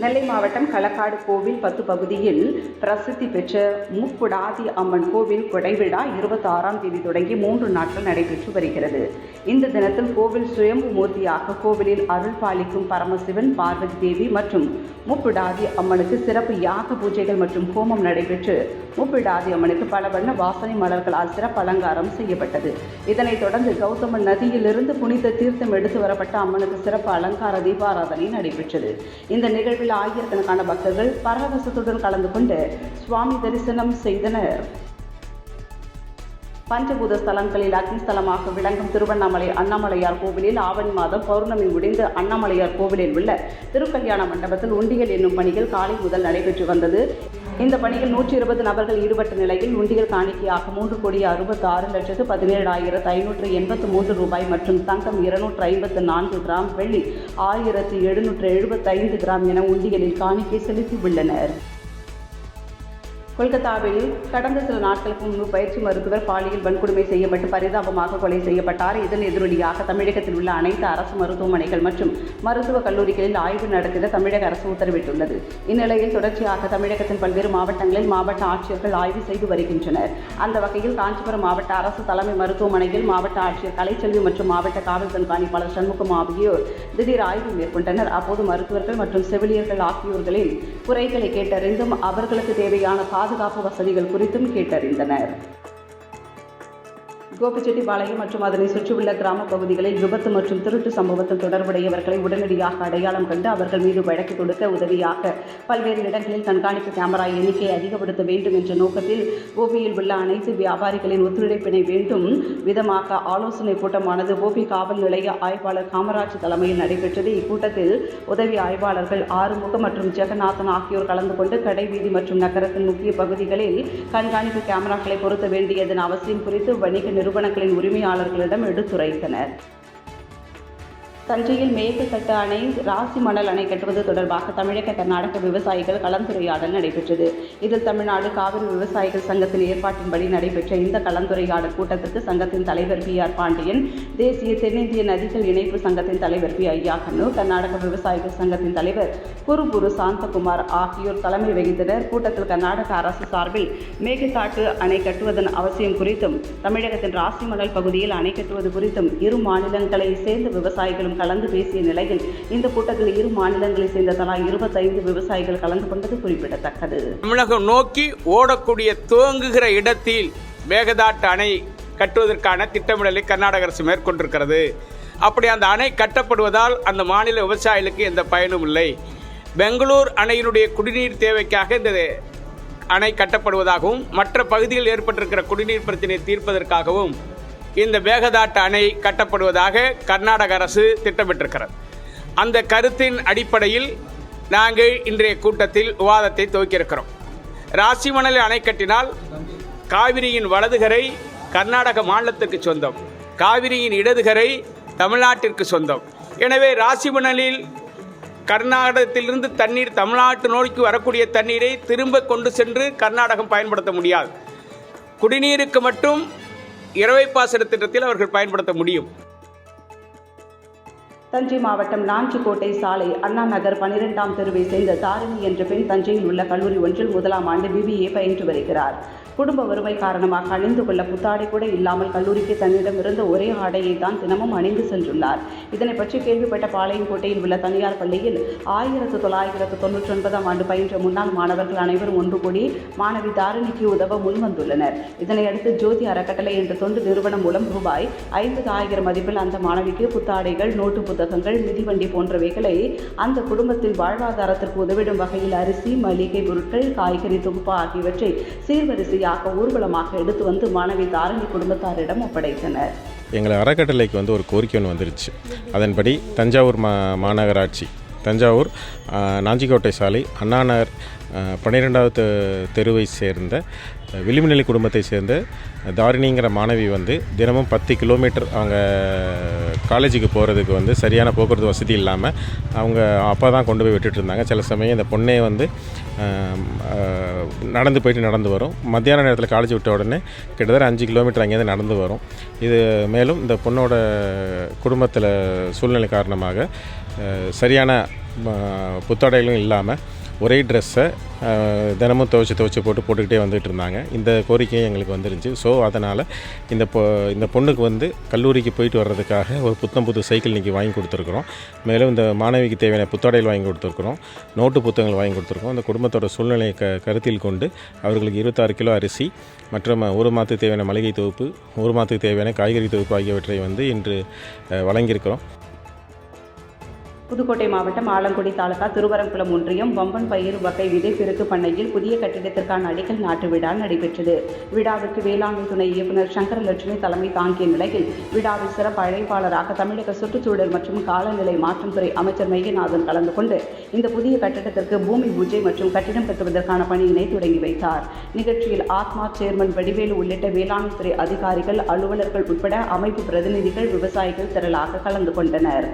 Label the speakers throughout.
Speaker 1: நெல்லை மாவட்டம் களக்காடு கோவில் பத்து பகுதியில் பிரசித்தி பெற்ற முப்புடாதி அம்மன் கோவில் கொடைவிழா இருபத்தி ஆறாம் தேதி தொடங்கி மூன்று நாட்கள் நடைபெற்று வருகிறது. இந்த தினத்தில் கோவில் சுயம்பு மூர்த்தியாக கோவிலில் அருள் பாலிக்கும் பரமசிவன் பார்வதி தேவி மற்றும் முப்புடாதி அம்மனுக்கு சிறப்பு யாக பூஜைகள் மற்றும் ஹோமம் நடைபெற்று முப்பிடாதி அம்மனுக்கு பல வண்ண வாசனை மலர்களால் சிறப்பு அலங்காரம் செய்யப்பட்டது. இதனைத் தொடர்ந்து கௌதம நதியிலிருந்து புனித தீர்த்தம் எடுத்து வரப்பட்ட அம்மனுக்கு சிறப்பு அலங்கார தீபாராதனை நடைபெற்றது. இந்த நிகழ்வில் ஆயிரக்கணக்கான பக்தர்கள் பரவசத்துடன் கலந்து கொண்டு சுவாமி தரிசனம் செய்தனர். பஞ்சபூத ஸ்தலங்களில் அக்னி ஸ்தலமாக விளங்கும் திருவண்ணாமலை அண்ணாமலையார் கோவிலில் ஆவணி மாதம் பௌர்ணமி முடிந்து அண்ணாமலையார் கோவிலில் உள்ள திருக்கல்யாண மண்டபத்தில் உண்டியல் என்னும் பணிகள் காலை முதல் நடைபெற்று வந்தது. இந்த பணியில் நூற்றி இருபது நபர்கள் ஈடுபட்ட நிலையில் உண்டியல் காணிக்கையாக மூன்று கோடி அறுபத்தி ஆறு லட்சத்து பதினேழாயிரத்து ஐநூற்று எண்பத்து மூன்று ரூபாய் மற்றும் தங்கம் இருநூற்று ஐம்பத்து நான்கு கிராம் வெள்ளி ஆயிரத்து எழுநூற்று எழுபத்தைந்து கிராம் என உண்டியலில் காணிக்கை செலுத்தியுள்ளனர். கொல்கத்தாவில் கடந்த சில நாட்களுக்கு முன்பு பயிற்சி மருத்துவர் பாலியல் வன்கொடுமை செய்யப்பட்டு பரிதாபமாக கொலை செய்யப்பட்டார். இதன் எதிரொலியாக தமிழகத்தில் உள்ள அனைத்து அரசு மருத்துவமனைகள் மற்றும் மருத்துவக் கல்லூரிகளில் ஆய்வு நடத்திட தமிழக அரசு உத்தரவிட்டுள்ளது. இந்நிலையில் தொடர்ச்சியாக தமிழகத்தின் பல்வேறு மாவட்டங்களில் மாவட்ட ஆட்சியர்கள் ஆய்வு செய்து வருகின்றனர். அந்த வகையில் காஞ்சிபுரம் மாவட்ட அரசு தலைமை மருத்துவமனையில் மாவட்ட ஆட்சியர் கலைச்செல்வி மற்றும் மாவட்ட காவல் கண்காணிப்பாளர் சண்முகம் ஆகியோர் திடீர் ஆய்வு மேற்கொண்டனர். அப்போது மருத்துவர்கள் மற்றும் செவிலியர்கள் ஆகியோர்களின் குறைகளை கேட்டறிந்தும் அவர்களுக்கு தேவையான பாதுகாப்பு வசதிகள் குறித்தும் கேட்டறிந்தனர். கோபிச்செட்டிப்பாளையம் மற்றும் அதனை சுற்றியுள்ள கிராம பகுதிகளில் விபத்து மற்றும் திருட்டு சம்பவத்தில் தொடர்புடையவர்களை உடனடியாக அடையாளம் கண்டு அவர்கள் மீது வழக்கு கொடுக்க உதவியாக பல்வேறு இடங்களில் கண்காணிப்பு கேமரா எண்ணிக்கையை அதிகப்படுத்த வேண்டும் என்ற நோக்கத்தில் ஓபியில் உள்ள அனைத்து வியாபாரிகளின் ஒத்துழைப்பினை வேண்டும். விதமாக ஆலோசனை கூட்டமானது ஓபி காவல் நிலைய ஆய்வாளர் காமராஜ் தலைமையில் நடைபெற்றது. இக்கூட்டத்தில் உதவி ஆய்வாளர்கள் ஆறுமுகம் மற்றும் ஜெகநாதன் ஆகியோர் கலந்து கொண்டு கடைவீதி மற்றும் நகரத்தின் முக்கிய பகுதிகளில் கண்காணிப்பு கேமராக்களை பொருத்த வேண்டியதன் அவசியம் குறித்து வணிக நிறுவனங்களின் உரிமையாளர்களிடம் எடுத்துரைத்தனர். தஞ்சையில் மேற்குத்தட்டு அணை ராசி மணல் அணை கட்டுவது தொடர்பாக தமிழக கர்நாடக விவசாயிகள் கலந்துரையாடல் நடைபெற்றது. இதில் தமிழ்நாடு காவிரி விவசாயிகள் சங்கத்தின் ஏற்பாட்டின்படி நடைபெற்ற இந்த கலந்துரையாடல் கூட்டத்திற்கு சங்கத்தின் தலைவர் பி ஆர் பாண்டியன் தேசிய தென்னிந்திய நதிகள் இணைப்பு சங்கத்தின் தலைவர் பி ஐயா கண்ணு கர்நாடக விவசாயிகள் சங்கத்தின் தலைவர் குருபுரு சாந்தகுமார் ஆகியோர் தலைமை வகித்தனர். கூட்டத்தில் கர்நாடக அரசு சார்பில் மேகக்காட்டு அணை கட்டுவதன் அவசியம் குறித்தும் தமிழகத்தின் ராசி மணல் பகுதியில் அணை கட்டுவது குறித்தும் இரு மாநிலங்களை சேர்ந்த விவசாயிகளும் கலந்து பேசிய நிலையில் இந்த கூட்டத்தில் இரு மாநிலங்களை சேர்ந்த தலா இருபத்தைந்து விவசாயிகள் கலந்து கொண்டது குறிப்பிடத்தக்கது.
Speaker 2: தமிழகம் நோக்கி ஓடக்கூடிய துவங்குகிற இடத்தில் மேகதாட்டு அணை கட்டுவதற்கான திட்டமிடலை கர்நாடக அரசு மேற்கொண்டிருக்கிறது. அப்படி அந்த அணை கட்டப்படுவதால் அந்த மாநில விவசாயிகளுக்கு எந்த பயனும் இல்லை. பெங்களூர் அணையினுடைய குடிநீர் தேவைக்காக இந்த அணை கட்டப்படுவதாகவும் மற்ற பகுதியில் ஏற்பட்டிருக்கிற குடிநீர் பிரச்சனையை தீர்ப்பதற்காகவும் இந்த மேகதாட்டு அணை கட்டப்படுவதாக கர்நாடக அரசு திட்டமிட்டிருக்கிறது. அந்த கருத்தின் அடிப்படையில் நாங்கள் இன்றைய கூட்டத்தில் விவாதத்தை துவக்கியிருக்கிறோம். ராசிமணல் அணை கட்டினால் காவிரியின் வலதுகரை கர்நாடக மாநிலத்திற்கு சொந்தம். காவிரியின் இடதுகரை தமிழ்நாட்டிற்கு சொந்தம். எனவே ராசிமணலில் கர்நாடகத்திலிருந்து தண்ணீர் தமிழ்நாட்டு நோக்கி வரக்கூடிய தண்ணீரை திரும்ப கொண்டு சென்று கர்நாடகம் பயன்படுத்த முடியாது. குடிநீருக்கு மட்டும் இரவை பாசன திட்டத்தில் அவர்கள் பயன்படுத்த முடியும்.
Speaker 1: தஞ்சை மாவட்டம் நாஞ்சிக்கோட்டை சாலை அண்ணா நகர் பனிரெண்டாம் தெருவை சேர்ந்த தாரிணி என்ற பெண் தஞ்சையில் உள்ள கல்லூரி ஒன்றில் முதலாம் ஆண்டு பிபிஏ பயின்று வருகிறார். குடும்ப வறுமை காரணமாக அணிந்து கொள்ள புத்தாடை கூட இல்லாமல் கல்லூரிக்கு தன்னிடம் இருந்த ஒரே ஆடையை தான் தினமும் அணிந்து சென்றுள்ளார். இதனை பற்றி கேள்விப்பட்ட பாளையங்கோட்டையில் உள்ள தனியார் பள்ளியில் ஆயிரத்து தொள்ளாயிரத்து தொன்னூற்றி ஒன்பதாம் ஆண்டு பயின்ற முன்னாள் மாணவர்கள் அனைவரும் ஒன்று கூடி மாணவி தாரிணிக்கு உதவ முன்வந்துள்ளனர் இதனையடுத்து ஜோதி அறக்கட்டளை என்ற தொண்டு நிறுவனம் மூலம் ரூபாய் ஐம்பது ஆயிரம் மதிப்பில் அந்த மாணவிக்கு புத்தாடைகள் நோட்டு புத்தகங்கள் மிதிவண்டி போன்றவைகளை அந்த குடும்பத்தின் வாழ்வாதாரத்திற்கு உதவிடும் வகையில் அரிசி மளிகை பொருட்கள் காய்கறி தொகுப்பு ஆகியவற்றை சீர்வரிசையாக ஊர்வலமாக எடுத்து வந்து மாணவி தாரணி குடும்பத்தாரிடம் ஒப்படைத்தனர்.
Speaker 3: எங்களை அறக்கட்டளைக்கு வந்து ஒரு கோரிக்கை ஒன்று வந்துருச்சு. அதன்படி தஞ்சாவூர் மா மாநகராட்சி தஞ்சாவூர் நாஞ்சிக்கோட்டை சாலை அண்ணாநகர் பன்னிரெண்டாவது தெருவை சேர்ந்த அ, விளிம்புநிலை குடும்பத்தை சேர்ந்த தாரிணிங்கிற மாணவி வந்து தினமும் பத்து கிலோமீட்டர் அவங்க காலேஜுக்கு போகிறதுக்கு வந்து சரியான போக்குவரத்து வசதி இல்லாமல் அவங்க அப்பா தான் கொண்டு போய் விட்டுட்டு இருந்தாங்க. சில சமயம் இந்த பொண்ணே வந்து நடந்து போயிட்டு நடந்து வரும். மத்தியான நேரத்தில் காலேஜ் விட்ட உடனே கிட்டத்தட்ட அஞ்சு கிலோமீட்டர் அங்கேருந்து நடந்து வரும். இது மேலும் இந்த பொண்ணோட குடும்பத்தில் சூழ்நிலை காரணமாக சரியான புத்தாடைகளும் இல்லாமல் ஒரே ட்ரெஸ்ஸை தினமும் துவைச்சி துவைச்சி போட்டு போட்டுக்கிட்டே வந்துட்டு இருந்தாங்க. இந்த கோரிக்கை எங்களுக்கு வந்துருந்துச்சு. ஸோ அதனால் இந்த பொ இந்த பொண்ணுக்கு வந்து கல்லூரிக்கு போயிட்டு வர்றதுக்காக ஒரு புத்தம் புது சைக்கிள் இன்றைக்கி வாங்கி கொடுத்துருக்குறோம். மேலும் இந்த மாணவிக்கு தேவையான புத்தாடைகள் வாங்கி கொடுத்துருக்குறோம். நோட்டு புத்தகங்கள் வாங்கி கொடுத்துருக்கோம் இந்த குடும்பத்தோட சூழ்நிலையை க கருத்தில் கொண்டு அவர்களுக்கு இருபத்தாறு கிலோ அரிசி மற்றும் ஒரு மாதத்துக்கு தேவையான மளிகை தொகுப்பு ஒரு மாதத்துக்கு தேவையான காய்கறி தொகுப்பு ஆகியவற்றை வந்து இன்று வழங்கியிருக்கிறோம்.
Speaker 1: புதுக்கோட்டை மாவட்டம் ஆலங்குடி தாலுகா திருவரங்குளம் ஒன்றியம் வம்பன் பயிர் வகை விதை பெருக்கு பண்ணையில் புதிய கட்டிடத்திற்கான அடிக்கல் நாட்டு விழா நடைபெற்றது. விழாவிற்கு வேளாண்மை துணை இயக்குநர் சங்கரலட்சுமி தலைமை தாங்கிய நிலையில் விழாவில் சிறப்பு அழைப்பாளராக தமிழக சுற்றுச்சூழல் மற்றும் காலநிலை மாற்றம் துறை அமைச்சர் மையநாதன் கலந்து கொண்டு இந்த புதிய கட்டிடத்திற்கு பூமி பூஜை மற்றும் கட்டிடம் கட்டுவதற்கான பணியினை தொடங்கி வைத்தார். நிகழ்ச்சியில் ஆத்மா சேர்மன் வடிவேலு உள்ளிட்ட வேளாண்மை துறை அதிகாரிகள் அலுவலர்கள் உட்பட அமைப்பு பிரதிநிதிகள் விவசாயிகள் திரளாக கலந்து கொண்டனர்.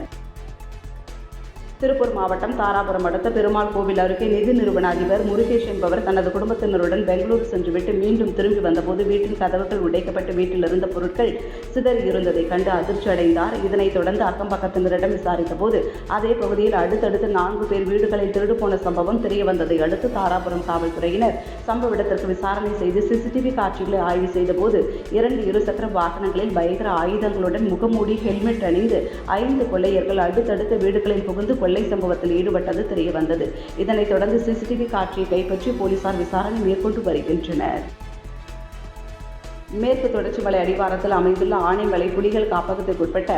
Speaker 1: திருப்பூர் மாவட்டம் தாராபுரம் அடுத்த பெருமாள் கோவில் அருகே நிதி நிறுவன அதிபர் முருகேஷ் என்பவர் தனது குடும்பத்தினருடன் பெங்களூரு சென்றுவிட்டு மீண்டும் திரும்பி வந்தபோது வீட்டின் கதவுகள் உடைக்கப்பட்டு வீட்டில் இருந்த பொருட்கள் சிதறி இருந்ததை கண்டு அதிர்ச்சி அடைந்தார். இதனைத் தொடர்ந்து அக்கம் பக்கத்தினரிடம் விசாரித்தபோது அதே பகுதியில் அடுத்தடுத்து நான்கு பேர் வீடுகளில் திருடு போன சம்பவம் தெரிய வந்ததை அடுத்து தாராபுரம் காவல்துறையினர் சம்பவ இடத்திற்கு விசாரணை செய்து சிசிடிவி காட்சிகளை ஆய்வு செய்தபோது இரண்டு இருசக்கர வாகனங்களில் பயங்கர ஆயுதங்களுடன் முகமூடி ஹெல்மெட் அணிந்து ஐந்து கொள்ளையர்கள் அடுத்தடுத்த வீடுகளில் புகுந்து கொள்ளை சம்பவத்தில் ஈடுபட்டது தெரியவந்தது. இதனைத் தொடர்ந்து சிசிடிவி காட்சியை கைப்பற்றி போலீசார் விசாரணை மேற்கொண்டு வருகின்றனர். மேற்கு தொடர்ச்சி மலை அடிவாரத்தில் அமைந்துள்ள ஆனைமலை புலிகள் காப்பகத்திற்குட்பட்ட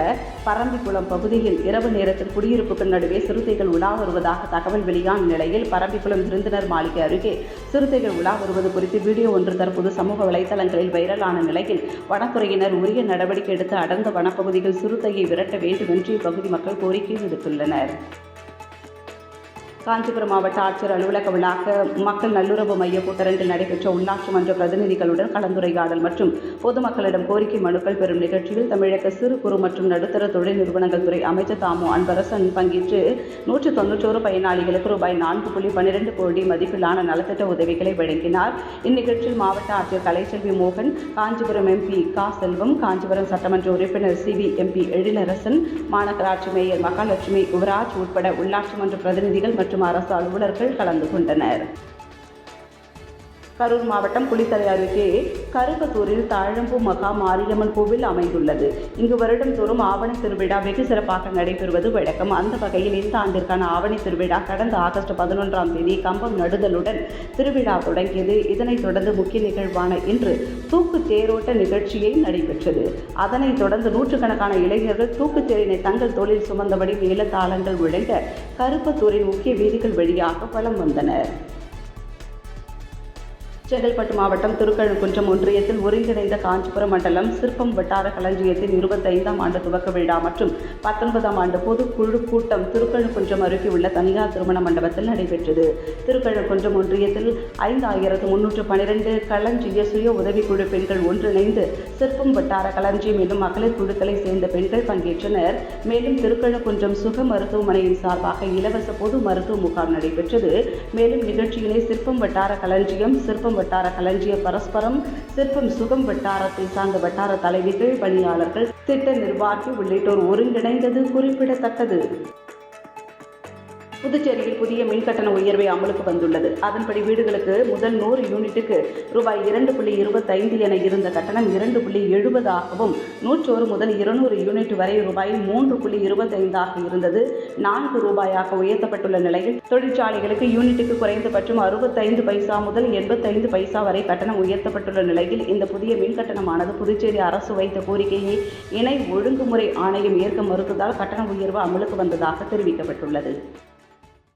Speaker 1: பரம்பிக்குளம் பகுதியில் இரவு நேரத்தில் குடியிருப்புக்கு நடுவே சிறுத்தைகள் உலா வருவதாக தகவல் வெளியான நிலையில் பரம்பிக்குளம் விருந்தினர் மாளிகை அருகே சிறுத்தைகள் உலா வருவது குறித்து வீடியோ ஒன்று தற்போது சமூக வலைதளங்களில் வைரலான நிலையில் வனத்துறையினர் உரிய நடவடிக்கை எடுத்து அடர்ந்த வனப்பகுதியில் சிறுத்தையை விரட்ட வேண்டும் என்று இப்பகுதி மக்கள் கோரிக்கை விடுத்துள்ளனர். காஞ்சிபுரம் மாவட்ட ஆட்சியர் அலுவலக வளாக மக்கள் நல்லுறவு மைய கூட்டரங்கில் நடைபெற்ற உள்ளாட்சி மன்ற பிரதிநிதிகளுடன் கலந்துரையாடல் மற்றும் பொதுமக்களிடம் கோரிக்கை மனுக்கள் பெறும் நிகழ்ச்சியில் தமிழக சிறு குறு மற்றும் நடுத்தர தொழில் நிறுவனங்கள் துறை அமைச்சர் தாமு அன்பரசன் பங்கேற்று நூற்று தொன்னூற்றோரு பயனாளிகளுக்கு ரூபாய் நான்கு புள்ளி பன்னிரண்டு கோடி மதிப்பிலான நலத்திட்ட உதவிகளை வழங்கினார். இந்நிகழ்ச்சியில் மாவட்ட ஆட்சியர் கலைச்செல்வி மோகன் காஞ்சிபுரம் எம்பி கா செல்வம் காஞ்சிபுரம் சட்டமன்ற உறுப்பினர் சி வி எம்பி எழிலரசன் மாநகராட்சி மேயர் மகாலட்சுமி யுவராஜ் உட்பட உள்ளாட்சி மன்ற பிரதிநிதிகள் மற்றும் அரசு அலுவலர்கள் கலந்து கொண்டனர். கரூர் மாவட்டம் புலித்தலை அருகே கருப்பத்தூரில் தாழம்பூ மகா மாரியம்மன் கோவில் அமைந்துள்ளது. இங்கு வருடந்தோறும் ஆவணி திருவிழா வெகு சிறப்பாக நடைபெறுவது வழக்கம். அந்த வகையில் இந்த ஆண்டிற்கான ஆவணி திருவிழா கடந்த ஆகஸ்ட் பதினொன்றாம் தேதி கம்பம் நடுதலுடன் திருவிழா தொடங்கியது. இதனைத் தொடர்ந்து முக்கிய நிகழ்வான இன்று தூக்கு தேரோட்ட நிகழ்ச்சியை நடைபெற்றது. அதனைத் தொடர்ந்து நூற்றுக்கணக்கான இளைஞர்கள் தூக்குத் தேரினை தங்கள் தொழில் சுமந்தபடி மேலதாளங்கள் முழங்க கருப்பத்தூரின் முக்கிய வீதிகள் வழியாக வலம் வந்தனர். செங்கல்பட்டு மாவட்டம் திருக்கழுக்குன்றம் ஒன்றியத்தில் ஒருங்கிணைந்த காஞ்சிபுரம் மண்டலம் சிற்பம் வட்டார களஞ்சியத்தின் இருபத்தைந்தாம் ஆண்டு துவக்க விழா மற்றும் பத்தொன்பதாம் ஆண்டு பொதுக்குழு கூட்டம் திருக்கழுக்குன்றம் அருகே உள்ள தனியார் திருமண மண்டபத்தில் நடைபெற்றது. திருக்கழுக்குன்றம் ஒன்றியத்தில் ஐந்தாயிரத்து முன்னூற்று பனிரெண்டு களஞ்சிய சுய உதவிக்குழு பெண்கள் ஒன்றிணைந்து சிற்பம் வட்டார களஞ்சியம் என்னும் மகளிர் குழுக்களை சேர்ந்த பெண்கள் பங்கேற்றனர். மேலும் திருக்கழுக்குன்றம் சுக மருத்துவமனையின் சார்பாக இலவச பொது மருத்துவ முகாம் நடைபெற்றது. மேலும் நிகழ்ச்சியினை சிற்பம் வட்டார களஞ்சியம் சிற்பம் சிற்பம் வட்டார களஞ்சிய பரஸ்பரம் சிற்பம் சுகம் வட்டாரத்தை சார்ந்த வட்டார தலைவிகள் பணியாளர்கள் திட்ட நிர்வாகி உள்ளிட்டோர் ஒருங்கிணைந்தது குறிப்பிடத்தக்கது. புதுச்சேரியில் புதிய மின்கட்டண உயர்வை அமலுக்கு வந்துள்ளது. அதன்படி வீடுகளுக்கு முதல் நூறு யூனிட்டுக்கு ரூபாய் இரண்டு புள்ளி இருபத்தைந்து என இருந்த கட்டணம் இரண்டு புள்ளி எழுபதாகவும் நூற்றோரு முதல் இருநூறு யூனிட் வரை ரூபாய் மூன்று புள்ளி இருபத்தைந்தாக இருந்தது. நான்கு ரூபாயாக உயர்த்தப்பட்டுள்ள நிலையில் தொழிற்சாலைகளுக்கு யூனிட்டுக்கு குறைந்தபட்சம் அறுபத்தைந்து பைசா முதல் எண்பத்தைந்து பைசா வரை கட்டணம் உயர்த்தப்பட்டுள்ள நிலையில் இந்த புதிய மின் கட்டணமானது புதுச்சேரி அரசு வைத்த கோரிக்கையை இணை ஒழுங்குமுறை ஆணையம் ஏற்க மறுத்ததால் கட்டண உயர்வு அமலுக்கு வந்ததாக தெரிவிக்கப்பட்டுள்ளது.